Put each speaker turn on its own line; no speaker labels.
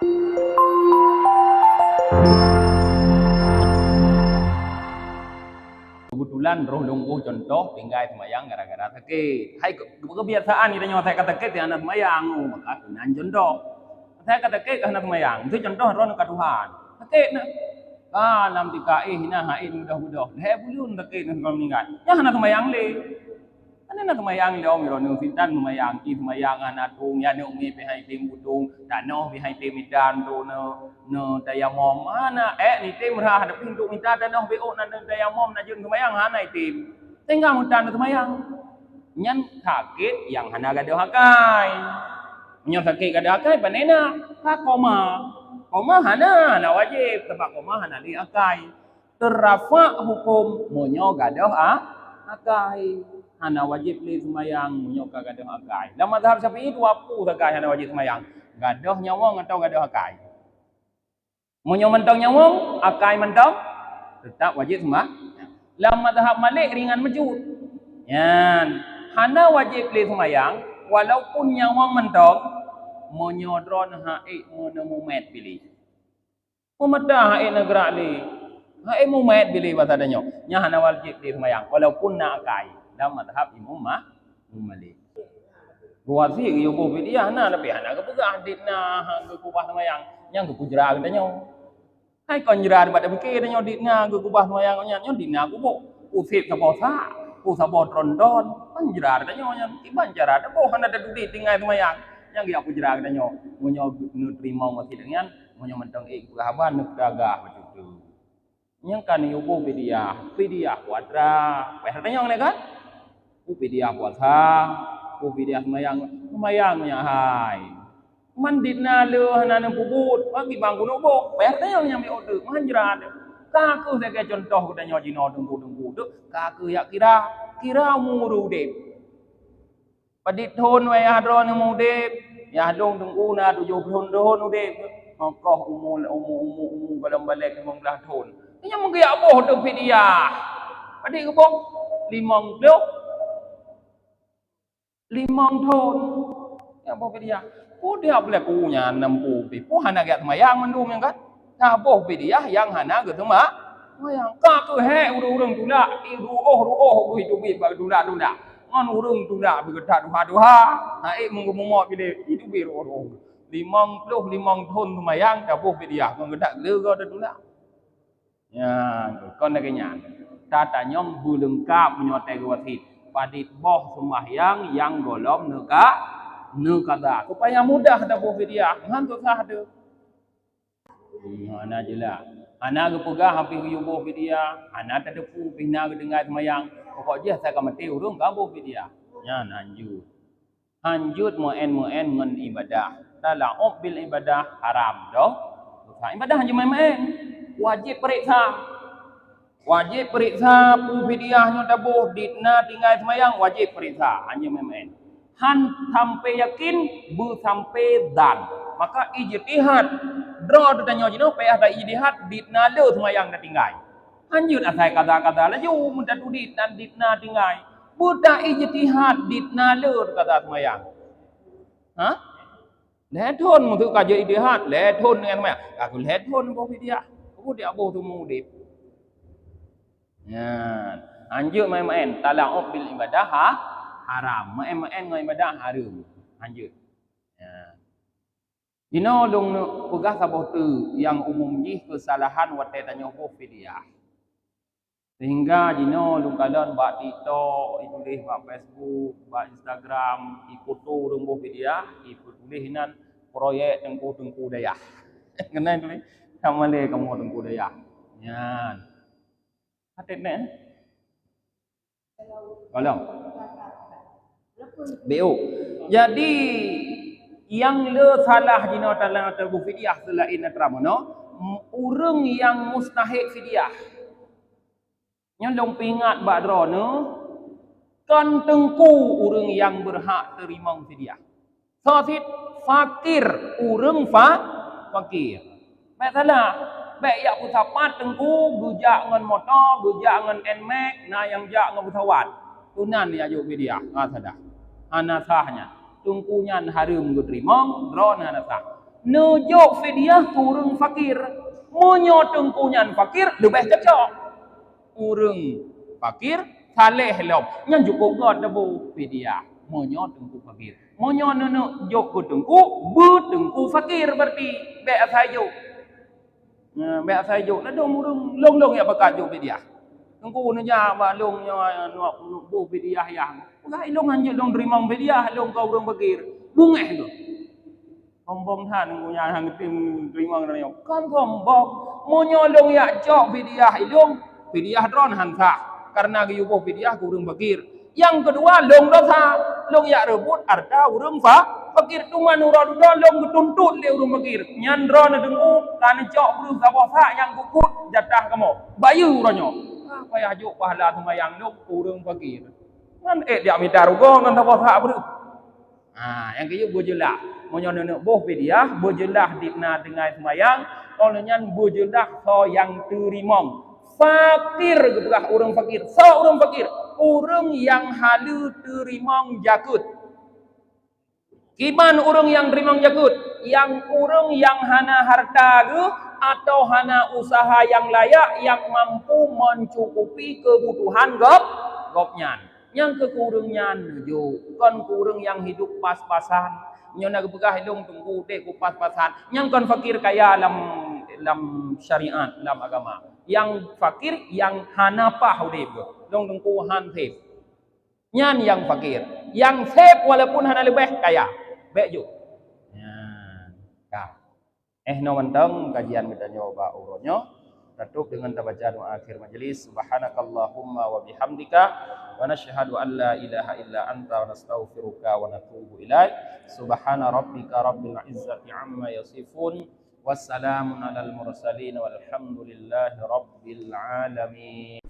Kebetulan roh lumpuh contoh tinggal semayang gara-gara sakit. Hai ke- kebiasaan kita nyawa saya kata sakit yang anak semayang. Oh, maka tunan contoh. Saya kata sakit anak semayang. Itu contoh roh nak Tuhan. Sakit nak. Ah, lam tika eh hina haid mudah-mudah. Leh bulun sakit kalau meninggal. Ya anak semayang le. Ano na tumayang lo mi ron sintan tumayang ki tumayang ana tung ya no mi pe hai tim butung da no mi hai tim midan do no no tayamom ana eh ni tim ra hada pintu minta da no be o na tayamom na jun tumayang ha nai tim tinggal mutan tumayang. Nyan sakit yang hana gado hakai. Nyan sakit gado hakai panena ha koma. Koma hana na wajib. Sebab koma hana li akai terafa hukum monyo gado ha akai hana wajib li semayang munyo ka gadoh akai. Dalam mazhab Syafi'i tu apa sakai hana wajib semayang? Gadoh nyawang atau gadoh akai? Munyo mentong nyawang, akai mentong tetap wajib semah. Dalam mazhab Malik ringan mejut. Yan. Hana wajib li semayang walaupun nyawang mentong munyo dron haik munemu met pilih. Memedah haik negara li. Haik mu met pilih bahasa danyo. Nya hana wajib li semayang walaupun nak akai dalam madhab Imam Ma Imam Malik. Sih yo go dia na tapi ana ke pegah na ke kubah semayang yang ke kujra ke danyo. Hai kon jra bat mikir danyo dit na ke kubah semayang nyo dit na ku bo usip sa bosa ku sa bot rondon kon jra danyo nya iban jara da bo hana da dudi tinggal semayang yang dia aku jra danyo munyo nu terima mati dengan munyo mentong ik haban nu daga macam tu. Yang kan yo go dia, dia kuadra. Weh danyo ne kan? Upi dia puasa, upi dia semayang, semayang nya hai. Mandit na le hana ne pubut, bagi bang kuno bo, nyami ode, manjrat. Ka ku sebagai contoh kita nyo jino ka ku ya kira kira muru dep. Padit thon we hadro ne mu dep, ya dong dengku na tu jo thon thon dep. Koh umul umu umu umu balam balik mong belah thon. Nya mung ya boh tu pidia. Padit ke boh limong limang tahun. Ya apa dia? Oh dia boleh punya enam ubi. Oh hana gak semayang mendum yang kan? Nah boh dia yang hana gak sama. Semayang. Kak ke he urung-urung tula. Iru oh ru oh ru hidup bi bag tula tula. Ngan urung tula bi geta duha duha. Nah eh mung mo bi de hidup bi ru. Limang puluh limang tahun semayang dah boh dia. Ngan geta lega dah tula. Ya, kon nak kenyang. Tata nyom bulung ka menyotai wasit padit boh sembahyang yang golom neka nekada supaya mudah ada boh dia ngantuk sah ada mana jelah ana ke pegah hampir yu boh dia ana tak ada pu bina ke dengar sembahyang pokok dia saya akan mati urung ka boh dia nya lanjut lanjut mu'en mu'en ngan ibadah. Dalam ob bil ibadah haram doh. Ibadah hanya main-main. Wajib periksa Wajib periksa pu fidyahnya tabuh ditna tinggal semayang wajib periksa hanya main Han sampai yakin bu sampai dan maka ijtihad draw tu tanya jino pe ada ijtihad ditna le semayang dah tinggal. Lanjut asai kata-kata laju mudah tu dit dan ditna tinggal. Budak ijtihad ditna le kata semayang. Ha? Lethon mu tu kaje ijtihad, lethon dengan semayang. Aku lethon bu fidyah. Aku dia abuh tu mudip. Ya, anjur main-main tala'ub bil ibadah ha? haram. Main-main dengan ibadah haram. Anjur. Ya. Dino dong pegah sabah tu yang umum jih kesalahan watai tanya ho fidyah. Sehingga dino dong kalon bak TikTok, itulis bak Facebook, bak Instagram, ikutu dong bo fidyah, ikut tulis hinan proyek tengku-tengku dayah. Kena tulis sama le kamu tengku dayah. Yan. Hati ni. Kalau. BO. Jadi yang le salah jina dalam tabu fidyah selain atramono, urang yang mustahik fidyah. Yang dong pingat badrono kan tengku urang yang berhak terima fidyah. Sasit fakir urang fa fakir. Baik salah. Baik ya pusapat tengku gujak ngan motor, gujak ngan nmax, na yang jak ngan pesawat. Tunan ya juk fidyah. Ha sadah. Ana sahnya. Tungkunya harum terima, drone ana sah. Nujok fidyah turun fakir. Monyo tengkunyan fakir lebih cocok. Urung fakir saleh lom. Nyan cukup god debu fidyah. Monyo tengku fakir. Monyo nunu jok ku tengku, bu tengku fakir berarti. Bek sayo. Nah, bek sayo. Nah, dong urung long-long ya bakat jok fidyah. Tengku ni ja ba long nya no bu fidyah yang. Ugai long anjut long terima fidyah long kau urung fakir. Bungeh tu. ผมผมท่านกูยาทางติมตรีมังระยองkanผมบอกโมญอลงya jok fidyah ilung fidyah ron hansa karena giyubo fidyah kurang fakir yang kedua long dosa long ya rebut arda urung fa fakir cuma nurad long tuntut le urung fakir nyan ron dengu kan jok buru sabo sa yang kukut jatah kamu bayu ronyo apa ya jok pahala semayang long urung fakir kan eh dia minta rugo kan sabo sa buru Ah, yang kaya bojelah. Monyo nenek boh fidyah, bojelah dikna dengan semayang, kalau nyan bojelah so yang terimong. Fakir kebelah orang fakir. So orang fakir, orang yang halu terimong jakut. Kiman orang yang terimong jakut? Yang orang yang hana harta ke atau hana usaha yang layak yang mampu mencukupi kebutuhan gop gopnyan. Yang kekurangnya nuju kon kurang yang hidup pas-pasan. Nyo nak begah hidung tunggu dek pas-pasan. Yang kon fakir kaya dalam dalam syariat dalam agama. Yang fakir yang hanapa hudib dong tunggu han thep. Nyan yang fakir. Yang thep walaupun hana lebih kaya Baik jo. Ya. Nah. Eh no mentang kajian kita nyoba uronyo. Tutup dengan tabacaan akhir majlis. Subhanakallahumma wa bihamdika wa nasyhadu an la ilaha illa anta wa nastaghfiruka wa natubu ilaik. Subhana rabbika rabbil izzati amma yasifun. Wassalamun ala al-mursalin walhamdulillahi rabbil alamin.